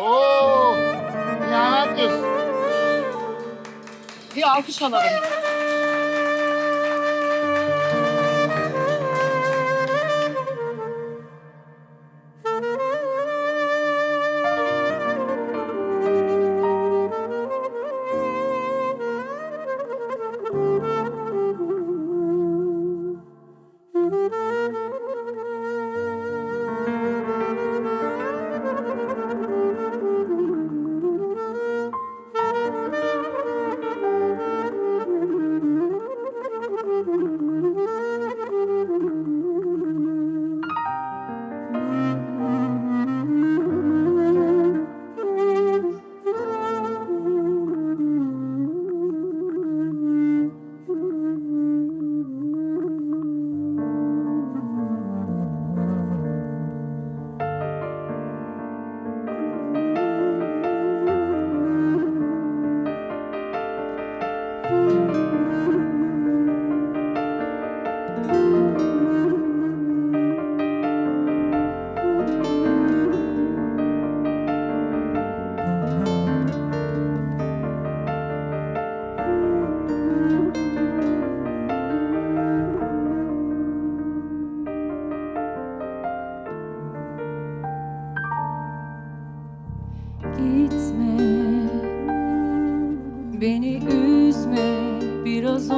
Oo, kız. Bir alkış alalım. Mm-hmm.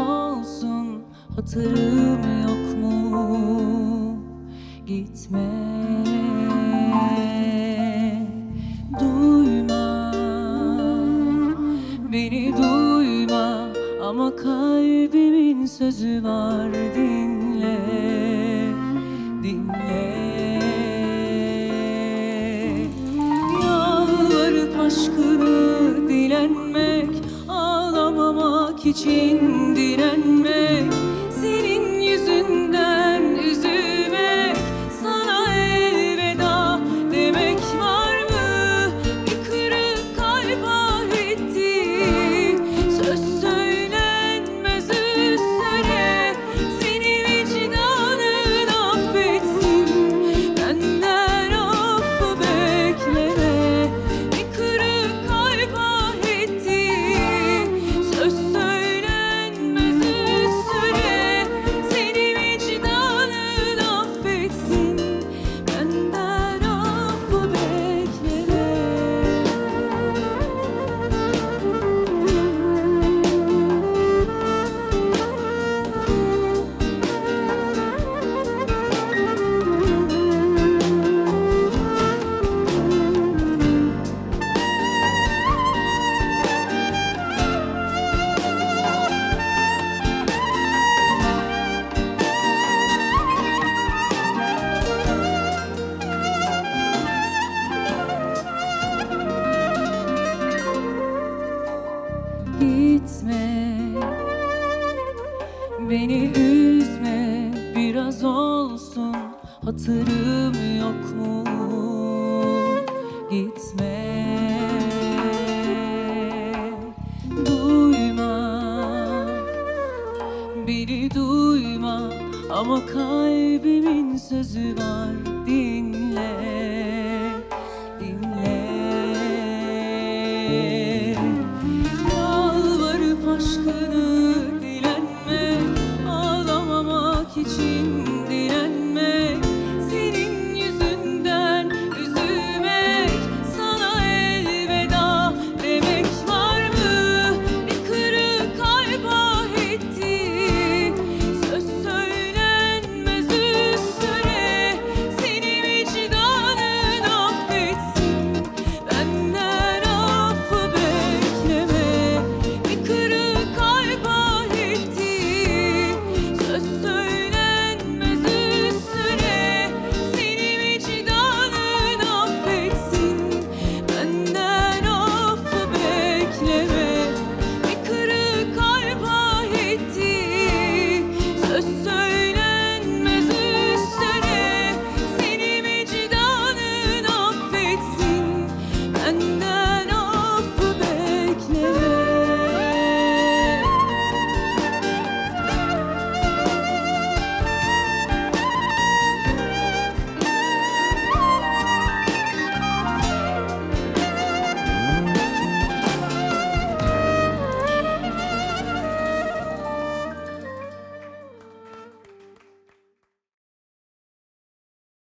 olsun Hatırım yok mu? Gitme. Duyma. Beni duyma Ama kalbimin sözü var Dinle. Dinle için direnmek Senin yüzünden kesme. Beni üzme biraz olsun. Hatırım yok mu? Gitme. Duyma. Beni duyma Ama kalbimin sözü var. Din